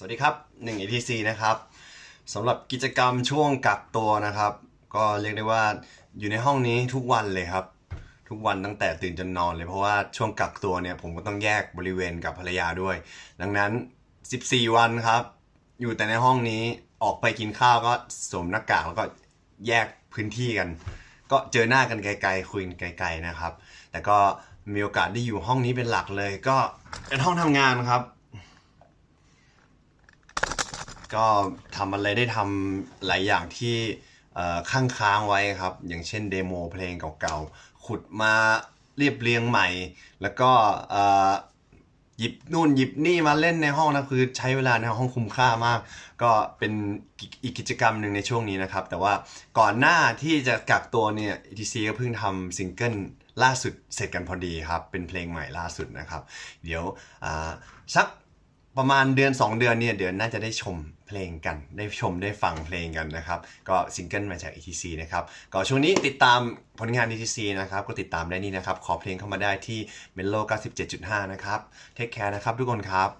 สวัสดีครับ1 ETC นะครับสำหรับกิจกรรมช่วงกักตัวนะครับ ก็เรียกได้ว่าอยู่ในห้องนี้ทุกวันเลยครับ ทุกวันตั้งแต่ตื่นจนนอนเลยเพราะว่าช่วงกักตัวเนี่ยผมก็ต้องแยกบริเวณกับภรรยาด้วย ดังนั้น 14 วันครับ อยู่แต่ในห้องนี้ออกไปกินข้าวก็สวมหน้ากากแล้วก็แยกพื้นที่กัน ก็เจอหน้ากันไกลๆคุยกันไกล ๆนะครับ แต่ก็มีโอกาสได้อยู่ห้องนี้เป็นหลักเลย ก็เป็นห้องทำงานครับ ก็ทำอะไรได้ทำหลายอย่างที่เอ่อข้างค้างไว้ครับ อย่างเช่นเดโมเพลงเก่าๆ ขุดมาเรียบเรียงใหม่ แล้วก็หยิบนู่นหยิบนี่มาเล่นในห้องนะคือใช้เวลาในห้องคุ้มค่ามาก ก็เป็นอีกกิจกรรมหนึ่งในช่วงนี้นะครับ แต่ว่าก่อนหน้าที่จะกักตัวเนี่ย ETC ก็เพิ่งทำซิงเกิลล่าสุดเสร็จกันพอดีครับ เป็นเพลงใหม่ล่าสุดนะครับ เดี๋ยวสัก ประมาณเดือน 2 เดือนเนี่ยเดี๋ยวน่าจะได้ชมเพลงกัน ได้ชมได้ฟังเพลงกันนะครับ ก็ซิงเกิลมาจาก ETC นะครับก็ช่วงนี้ติดตามผลงาน ETC นะครับ ก็ติดตามได้นี่นะครับ ขอเพลงเข้ามาได้ที่ Melo 97.5 นะครับเทคแคร์นะครับทุกคนครับ